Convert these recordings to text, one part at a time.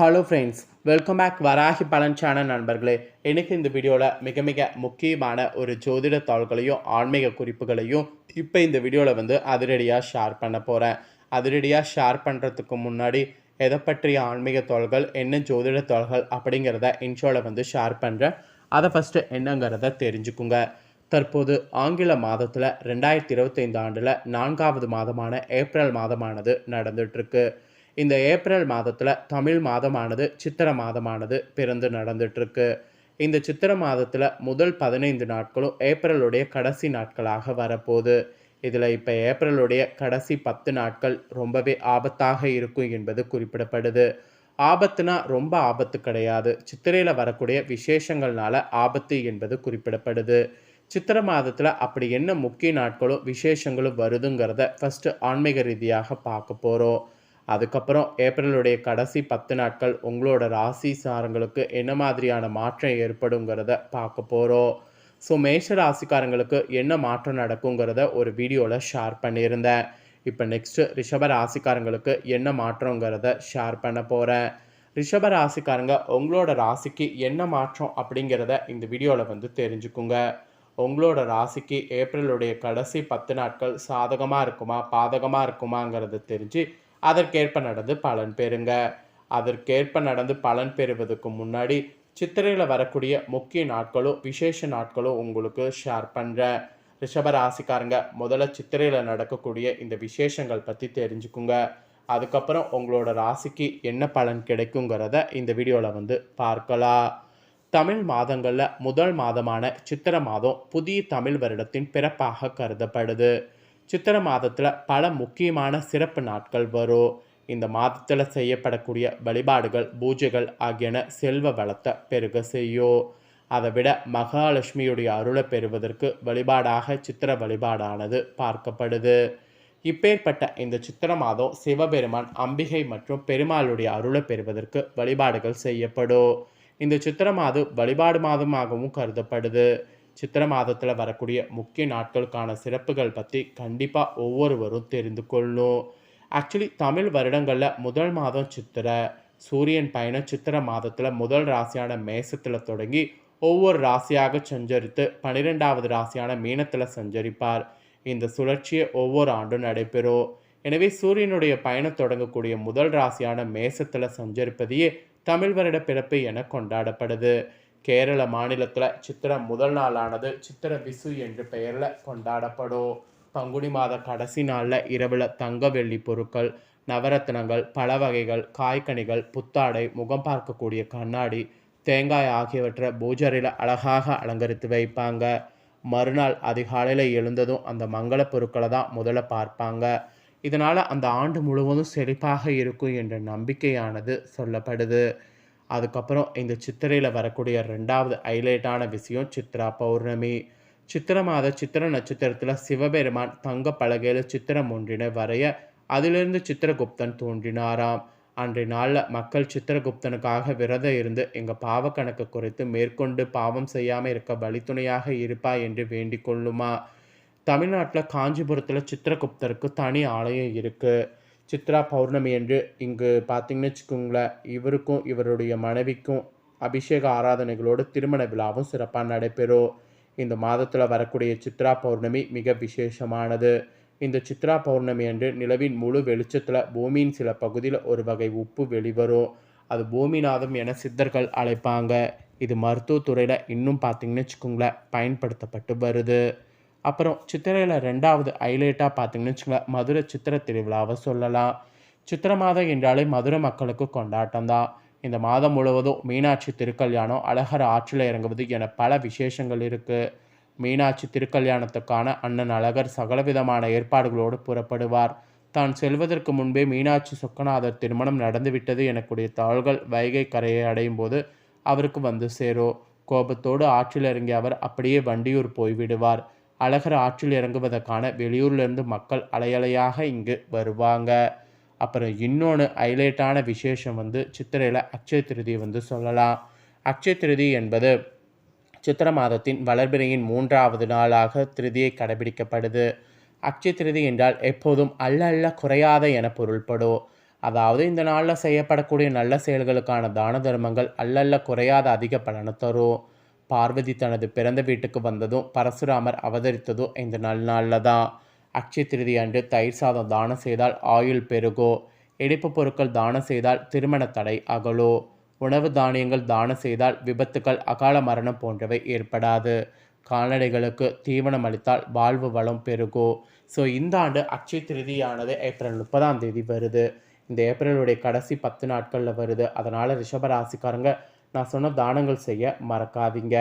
Hello friends welcome back Varahi பழஞ்சான நண்பர்களே எனக்கு இந்த வீடியோவில் மிக மிக முக்கியமான ஒரு ஜோதிட தாள்களையும் ஆன்மீக குறிப்புகளையும் இப்போ இந்த வீடியோவில் வந்து அதிரடியாக ஷேர் பண்ண போகிறேன் அதிரடியாக ஷேர் பண்ணுறதுக்கு முன்னாடி எதை பற்றிய ஆன்மீக தாள்கள் என்ன ஜோதிட தாள்கள் அப்படிங்கிறத இன்ஷோவில் வந்து ஷேர் பண்ணுறேன் அதை ஃபஸ்ட்டு என்னங்கிறத தெரிஞ்சுக்குங்க தற்போது ஆங்கில மாதத்தில் ரெண்டாயிரத்தி இருபத்தைந்து ஆண்டில் நான்காவது மாதமான ஏப்ரல் மாதமானது நடந்துட்டுருக்கு இந்த ஏப்ரல் மாதத்தில் தமிழ் மாதமானது சித்திர மாதமானது பிறந்து நடந்துட்டுருக்கு. இந்த சித்திர மாதத்தில் முதல் பதினைந்து நாட்களும் ஏப்ரலுடைய கடைசி நாட்களாக வரப்போகுது. இதில் இப்போ ஏப்ரலுடைய கடைசி பத்து நாட்கள் ரொம்பவே ஆபத்தாக இருக்கும் என்பது குறிப்பிடப்படுது. ஆபத்துனா ரொம்ப ஆபத்து கிடையாது. சித்திரையில் வரக்கூடிய விசேஷங்கள்னால ஆபத்து என்பது குறிப்பிடப்படுது. சித்திர மாதத்தில் அப்படி என்ன முக்கிய நாட்களும் விசேஷங்களும் வருதுங்கிறத ஃபஸ்ட்டு ஆன்மீக ரீதியாக பார்க்க போகிறோம் அதுக்கப்புறம் ஏப்ரலுடைய கடைசி பத்து நாட்கள் உங்களோட ராசி சாரங்களுக்கு என்ன மாதிரியான மாற்றம் ஏற்படுங்கிறத பார்க்க போகிறோம் ஸோ மேஷ ராசிக்காரங்களுக்கு என்ன மாற்றம் நடக்குங்கிறத ஒரு வீடியோவில் ஷேர் பண்ணியிருந்தேன். இப்போ நெக்ஸ்ட்டு ரிஷப ராசிக்காரங்களுக்கு என்ன மாற்றங்கிறத ஷேர் பண்ண போகிறேன் ரிஷப ராசிக்காரங்க உங்களோட ராசிக்கு என்ன மாற்றம் அப்படிங்கிறத இந்த வீடியோவில் வந்து தெரிஞ்சுக்குங்க. உங்களோட ராசிக்கு ஏப்ரலுடைய கடைசி பத்து நாட்கள் சாதகமாக இருக்குமா பாதகமாக இருக்குமாங்கிறத தெரிஞ்சு அதற்கேற்ப நடந்து பலன் பெறுங்க. அதற்கேற்ப நடந்து பலன் பெறுவதற்கு முன்னாடி சித்திரையில் வரக்கூடிய முக்கிய நாட்களும் விசேஷ நாட்களும் உங்களுக்கு ஷேர் பண்ணுறேன் ரிஷபராசிக்காரங்க முதல்ல சித்திரையில் நடக்கக்கூடிய இந்த விசேஷங்கள் பற்றி தெரிஞ்சுக்குங்க. அதுக்கப்புறம் உங்களோட ராசிக்கு என்ன பலன் கிடைக்குங்கிறத இந்த வீடியோவில் வந்து பார்க்கலாம். தமிழ் மாதங்களில் முதல் மாதமான சித்திர மாதம் புதிய தமிழ் வருடத்தின் பிறப்பாக கருதப்படுது. சித்திர மாதத்தில் பல முக்கியமான சிறப்பு நாட்கள் வரும். இந்த மாதத்தில் செய்யப்படக்கூடிய வழிபாடுகள் பூஜைகள் ஆகியன செல்வ வளத்தை பெருக செய்யும். அதை விட மகாலட்சுமியுடைய அருளை பெறுவதற்கு வழிபாடாக சித்திர வழிபாடானது பார்க்கப்படுது. இப்பேற்பட்ட இந்த சித்திர மாதம் சிவபெருமான் அம்பிகை மற்றும் பெருமாளுடைய அருளை பெறுவதற்கு வழிபாடுகள் செய்யப்படும். இந்த சித்திர மாதம் வழிபாடு மாதமாகவும் கருதப்படுது. சித்திர மாதத்தில் வரக்கூடிய முக்கிய நாட்களுக்கான சிறப்புகள் பற்றி கண்டிப்பாக ஒவ்வொருவரும் தெரிந்து கொள்ளும். ஆக்சுவலி தமிழ் வருடங்களில் முதல் மாதம் சித்திரை சூரியன் பயணம் சித்திர மாதத்தில் முதல் ராசியான மேசத்தில் தொடங்கி ஒவ்வொரு ராசியாக சஞ்சரித்து பன்னிரெண்டாவது ராசியான மீனத்தில் சஞ்சரிப்பார். இந்த சுழற்சியை ஒவ்வொரு ஆண்டும் நடைபெறும். எனவே சூரியனுடைய பயணம் தொடங்கக்கூடிய முதல் ராசியான மேசத்தில் சஞ்சரிப்பதையே தமிழ் வருட பிறப்பு என கொண்டாடப்படுது. கேரள மாநிலத்தில் சித்திரை முதல் நாளானது சித்திர விசு என்ற பெயரில் கொண்டாடப்படும். பங்குனி மாத கடைசி நாளில் இரவில் தங்க வெள்ளி பொருட்கள் நவரத்னங்கள் பல வகைகள் காய்கனிகள் புத்தாடை முகம் பார்க்கக்கூடிய கண்ணாடி தேங்காய் ஆகியவற்றை பூஜரையில் அழகாக அலங்கரித்து வைப்பாங்க. மறுநாள் அதிகாலையில் எழுந்ததும் அந்த மங்கள பொருட்களை தான் முதல்ல பார்ப்பாங்க. இதனால் அந்த ஆண்டு முழுவதும் செழிப்பாக இருக்கும் என்ற நம்பிக்கையானது சொல்லப்படுது. அதுக்கப்புறம் இந்த சித்திரையில் வரக்கூடிய ரெண்டாவது ஹைலைட்டான விஷயம் சித்ரா பௌர்ணமி. சித்திர மாத சித்திர நட்சத்திரத்தில் சிவபெருமான் தங்க பலகையில் சித்திரம் ஒன்றினை வரைய அதிலிருந்து சித்திரகுப்தன் தோன்றினாராம். அன்றைய நாளில் மக்கள் சித்திரகுப்தனுக்காக விரதம் இருந்து எங்கள் பாவக்கணக்கு குறித்து மேற்கொண்டு பாவம் செய்யாமல் இருக்க வழித்துணையாக இருப்பா என்று வேண்டிக் கொள்ளுமா? தமிழ்நாட்டில் காஞ்சிபுரத்தில் சித்திரகுப்தருக்கு தனி ஆலயம் இருக்குது சித்ரா பௌர்ணமி என்று இங்கு பார்த்தீங்கன்னு வச்சுக்கோங்களேன் இவருக்கும் இவருடைய மனைவிக்கும் அபிஷேக ஆராதனைகளோடு திருமண விழாவும் சிறப்பாக நடைபெறும். இந்த மாதத்தில் வரக்கூடிய சித்ரா பௌர்ணமி மிக விசேஷமானது. இந்த சித்ரா பௌர்ணமி அன்று நிலவின் முழு வெளிச்சத்தில் பூமியின் சில பகுதியில் ஒரு வகை உப்பு வெளிவரும். அது பூமிநாதம் என சித்தர்கள் அழைப்பாங்க. இது மருத்துவத்துறையில் இன்னும் பார்த்தீங்கன்னு வச்சுக்கோங்களேன் பயன்படுத்தப்பட்டு வருது. அப்புறம் சித்திரையில் ரெண்டாவது ஹைலைட்டாக பார்த்தீங்கன்னு வச்சுக்கோங்க மதுரை சித்திர திருவிழாவை சொல்லலாம். சித்திர மாதம் என்றாலே மதுரை மக்களுக்கு கொண்டாட்டம் தான். இந்த மாதம் முழுவதும் மீனாட்சி திருக்கல்யாணம் அழகர் ஆற்றில் இறங்குவது என பல விசேஷங்கள் இருக்குது மீனாட்சி திருக்கல்யாணத்துக்கான அண்ணன் அழகர் சகலவிதமான ஏற்பாடுகளோடு புறப்படுவார். தான் செல்வதற்கு முன்பே மீனாட்சி சொக்கநாதர் திருமணம் நடந்துவிட்டது எனக்கூடிய தாள்கள் வைகை கரையை அடையும் போது அவருக்கு வந்து சேரும். கோபத்தோடு ஆற்றில் இறங்கிய அவர் அப்படியே வண்டியூர் போய்விடுவார். அழகர் ஆற்றில் இறங்குவதற்கான வெளியூர்லேருந்து மக்கள் அலையலையாக இங்கு வருவாங்க. அப்புறம் இன்னொன்று ஹைலைட்டான விசேஷம் வந்து சித்திரையில் அக்ஷய திருதி வந்து சொல்லலாம். அக்ஷய திருதி என்பது சித்திர மாதத்தின் வளர்பிறையின் மூன்றாவது நாளாக திருதியை கடைபிடிக்கப்படுது. அக்ஷய திருதி என்றால் எப்போதும் அல்ல அல்ல குறையாத என பொருள்படும். அதாவது இந்த நாளில் செய்யப்படக்கூடிய நல்ல செயல்களுக்கான தான தர்மங்கள் அல்லல்ல குறையாத அதிக பலனை தரும். பார்வதி தனது பிறந்த வீட்டுக்கு வந்ததும் பரசுராமர் அவதரித்ததும் இந்த நல்நாளில் தான் அக்ஷய திருதி அன்று தயிர் சாதம் தானம் செய்தால் ஆயுள் பெருகோ இடிப்பு பொருட்கள் தானம் செய்தால் திருமண தடை அகலோ உணவு தானியங்கள் தானம் செய்தால் விபத்துக்கள் அகால மரணம் போன்றவை ஏற்படாது. கால்நடைகளுக்கு தீவனம் அளித்தால் வாழ்வு வளம் பெருகோ. ஸோ இந்த ஆண்டு அக்ஷய திருதியானது ஏப்ரல் முப்பதாம் தேதி வருது. இந்த ஏப்ரலுடைய கடைசி பத்து நாட்களில் வருது. அதனால் ரிஷபராசிக்காரங்க நான் சொன்ன தானங்கள் செய்ய மறக்காதீங்க.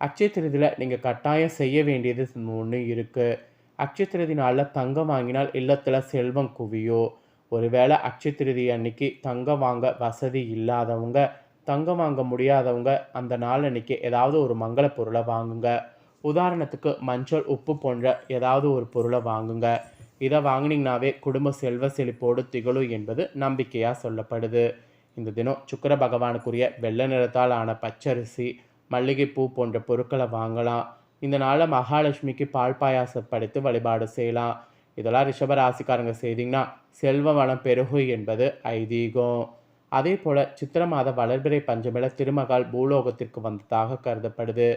அக்ஷய திருதியில் நீங்கள் கட்டாயம் செய்ய வேண்டியது ஒன்று இருக்குது அக்ஷய திருதி நாளில் தங்கம் வாங்கினால் இல்லத்தில் செல்வம் குவியோ. ஒருவேளை அக்ஷய திருதி அன்னைக்கு தங்கம் வாங்க வசதி இல்லாதவங்க தங்கம் வாங்க முடியாதவங்க அந்த நாள் அன்னைக்கு ஏதாவது ஒரு மங்கள பொருளை வாங்குங்க. உதாரணத்துக்கு மஞ்சள் உப்பு போன்ற ஏதாவது ஒரு பொருளை வாங்குங்க. இதை வாங்கினீங்கனாவே குடும்ப செல்வ செழிப்போடு திகழும் என்பது நம்பிக்கையாக சொல்லப்படுது. இந்த தினம் சுக்கர பகவானுக்குரிய வெள்ளை நிறத்தால் ஆன பச்சரிசி மல்லிகைப்பூ போன்ற பொருட்களை வாங்கலாம். இந்த நாளில் மகாலட்சுமிக்கு பால் பாயாசம் படைத்து வழிபாடு செய்யலாம். இதெல்லாம் ரிஷபராசிக்காரங்க செய்தீங்கன்னா செல்வ வளம் பெருகு என்பது ஐதீகம். அதே போல் சித்திர மாத வளர்பிறை பஞ்சமில திருமகால் பூலோகத்திற்கு வந்ததாக கருதப்படுது.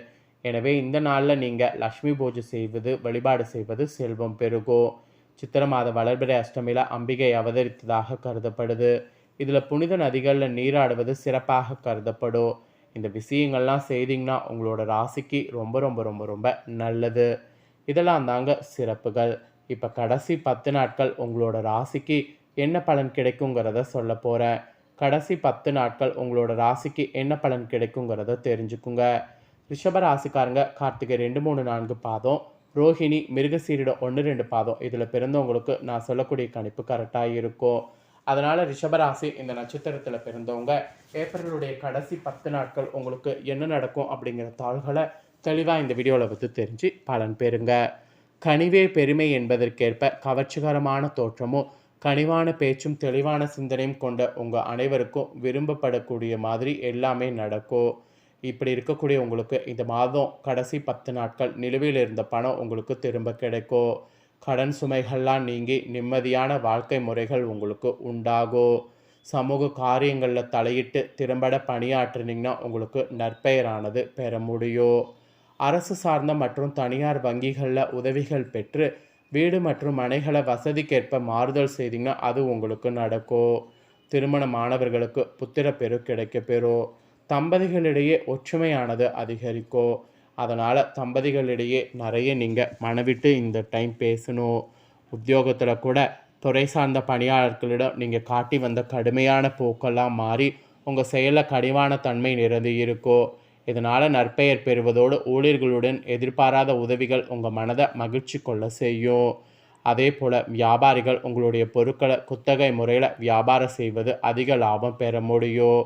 எனவே இந்த நாளில் நீங்கள் லக்ஷ்மி பூஜை செய்வது வழிபாடு செய்வது செல்வம் பெருகும். சித்திர மாத வளர்பிறை அஷ்டமியில் அம்பிகை அவதரித்ததாக கருதப்படுது. இதில் புனித நதிகளில் நீராடுவது சிறப்பாக கருதப்படும். இந்த விஷயங்கள்லாம் செய்தீங்கன்னா உங்களோட ராசிக்கு ரொம்ப ரொம்ப ரொம்ப ரொம்ப நல்லது. இதெல்லாம் தாங்க சிறப்புகள். இப்போ கடைசி பத்து நாட்கள் உங்களோட ராசிக்கு என்ன பலன் கிடைக்குங்கிறத சொல்ல போகிறேன் கடைசி பத்து நாட்கள் உங்களோட ராசிக்கு என்ன பலன் கிடைக்குங்கிறத தெரிஞ்சுக்குங்க. ரிஷப ராசிக்காரங்க கார்த்திகை ரெண்டு மூணு நான்கு பாதம். ரோஹிணி மிருகசீரிடம் ஒன்று ரெண்டு பாதம். இதில் பிறந்தவங்களுக்கு நான் சொல்லக்கூடிய கணிப்பு கரெக்டாக இருக்கும். அதனால் ரிஷபராசி இந்த நட்சத்திரத்தில் பிறந்தவங்க ஏப்ரலுடைய கடைசி பத்து நாட்கள் உங்களுக்கு என்ன நடக்கும் அப்படிங்கிற தாள்களை தெளிவாக இந்த வீடியோவில் பற்றி தெரிஞ்சு பலன் பெறுங்க. கனிவே பெருமை என்பதற்கேற்ப கவர்ச்சிகரமான தோற்றமும் கனிவான பேச்சும் தெளிவான சிந்தனையும் கொண்ட உங்கள் அனைவருக்கும் விரும்பப்படக்கூடிய மாதிரி எல்லாமே நடக்கும். இப்படி இருக்கக்கூடிய உங்களுக்கு இந்த மாதம் கடைசி பத்து நாட்கள் நிலுவையில் இருந்த பணம் உங்களுக்கு திரும்ப கிடைக்கும். கடன் சுமைகள்லாம் நீங்கி நிம்மதியான வாழ்க்கை முறைகள் உங்களுக்கு உண்டாகும் சமூக காரியங்களில் தலையிட்டு திறம்பட பணியாற்றினீங்கன்னா உங்களுக்கு நற்பெயரானது பெற முடியும் அரசு சார்ந்த மற்றும் தனியார் வங்கிகளில் உதவிகள் பெற்று வீடு மற்றும் மனைகளை வசதிக்கேற்ப மாறுதல் செய்தீங்கன்னா அது உங்களுக்கு நடக்கும் திருமண மாணவர்களுக்கு புத்திர பெரு கிடைக்க பெறும் தம்பதிகளிடையே ஒற்றுமையானது அதிகரிக்கும் அதனால் தம்பதிகளிடையே நிறைய நீங்கள் மனவிட்டு இந்த டைம் பேசணும். உத்தியோகத்தில் கூட துறை சார்ந்த பணியாளர்களிடம் நீங்கள் காட்டி வந்த கடுமையான போக்கெல்லாம் மாறி உங்கள் செயலில் கடிவான தன்மை நிறைந்து இருக்கும் இதனால் நற்பெயர் பெறுவதோடு ஊழியர்களுடன் எதிர்பாராத உதவிகள் உங்கள் மனதை மகிழ்ச்சி கொள்ள செய்யும். அதே போல் வியாபாரிகள் உங்களுடைய பொருட்களை குத்தகை முறையில் வியாபாரம் செய்வது அதிக லாபம் பெற முடியும்.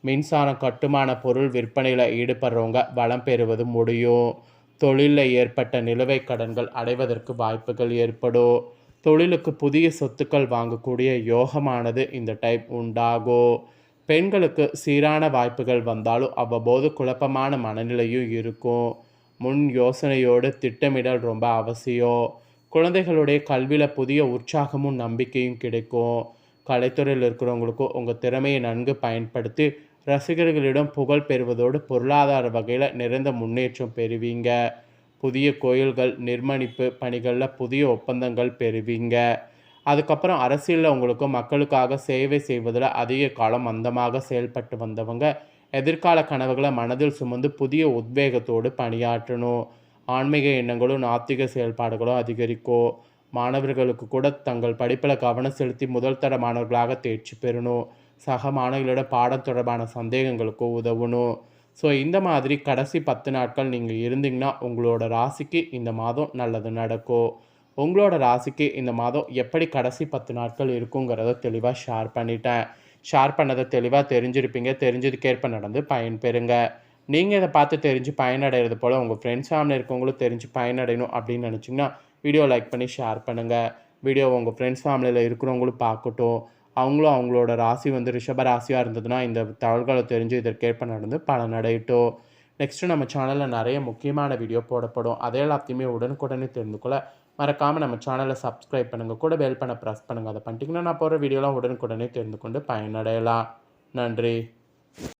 மின்சாரம் கட்டுமான பொருள் விற்பனையில் ஈடுபடுறவங்க வளம் பெறுவது முடியும். தொழிலில் ஏற்பட்ட நிலுவைக் கடன்கள் அடைவதற்கு வாய்ப்புகள் ஏற்படும். தொழிலுக்கு புதிய சொத்துக்கள் வாங்கக்கூடிய யோகமானது இந்த டைப் உண்டாகும். பெண்களுக்கு சீரான வாய்ப்புகள் வந்தாலும் அவ்வப்போது குழப்பமான மனநிலையும் இருக்கும். முன் யோசனையோடு திட்டமிடல் ரொம்ப அவசியம். குழந்தைகளுடைய கல்வியில் புதிய உற்சாகமும் நம்பிக்கையும் கிடைக்கும். கலைத்துறையில் இருக்கிறவங்களுக்கும் உங்கள் திறமையை நன்கு பயன்படுத்தி ரசிகர்களிடம் புகழ் பெறுவதோடு பொருளாதார வகையில் நிறைந்த முன்னேற்றம் பெறுவீங்க. புதிய கோயில்கள் நிர்மணிப்பு பணிகளில் புதிய ஒப்பந்தங்கள் பெறுவீங்க. அதுக்கப்புறம் அரசியலில் உங்களுக்கு மக்களுக்காக சேவை செய்வதில் அதிக காலம் மந்தமாக செயல்பட்டு வந்தவங்க எதிர்கால கனவுகளை மனதில் சுமந்து புதிய உத்வேகத்தோடு பணியாற்றணும். ஆன்மீக எண்ணங்களும் நாத்திக செயல்பாடுகளும் அதிகரிக்கும். மாணவர்களுக்கு கூட தங்கள் படிப்பில் கவனம் செலுத்தி முதல் தர மாணவர்களாக தேர்ச்சி பெறணும். சக மாணவிகளோட பாடம் தொடர்பான சந்தேகங்களுக்கோ உதவணும். ஸோ இந்த மாதிரி கடைசி பத்து நாட்கள் நீங்கள் இருந்தீங்கன்னா உங்களோட ராசிக்கு இந்த மாதம் நல்லது நடக்கும். உங்களோட ராசிக்கு இந்த மாதம் எப்படி கடைசி பத்து நாட்கள் இருக்குங்கிறத தெளிவாக ஷேர் பண்ணிட்டேன். ஷேர் பண்ணதை தெளிவாக தெரிஞ்சிருப்பீங்க. தெரிஞ்சதுக்கேற்ப நடந்து பயன்பெறுங்க நீங்கள் இதை பார்த்து தெரிஞ்சு பயனடைகிறது போல் உங்கள் ஃப்ரெண்ட்ஸ் ஃபேமிலி இருக்கவங்களும் தெரிஞ்சு பயனடையணும் அப்படின்னு நினச்சிங்கன்னா வீடியோ லைக் பண்ணி ஷேர் பண்ணுங்கள் வீடியோ உங்கள் ஃப்ரெண்ட்ஸ் ஃபேமிலியில் இருக்கிறவங்களும் பார்க்கட்டும். அவங்களும் அவங்களோட ராசி வந்து ரிஷப ராசியாக இருந்ததுன்னா இந்த தகவல்களை தெரிஞ்சு இதற்கேற்ப நடந்து பலனடையட்டும் நெக்ஸ்ட்டு நம்ம சேனலில் நிறைய முக்கியமான வீடியோ போடப்படும். அதே எல்லாத்தையுமே உடனுக்குடனே தெரிந்து கொள்ள மறக்காமல் நம்ம சேனலை சப்ஸ்கிரைப் பண்ணுங்கள் கூட பெல் பண்ண ப்ரெஸ் பண்ணுங்கள் அதை பண்ணிட்டீங்கன்னா நான் போகிற வீடியோலாம் உடனுக்குடனே தெரிந்து கொண்டு பயனடையலாம். நன்றி.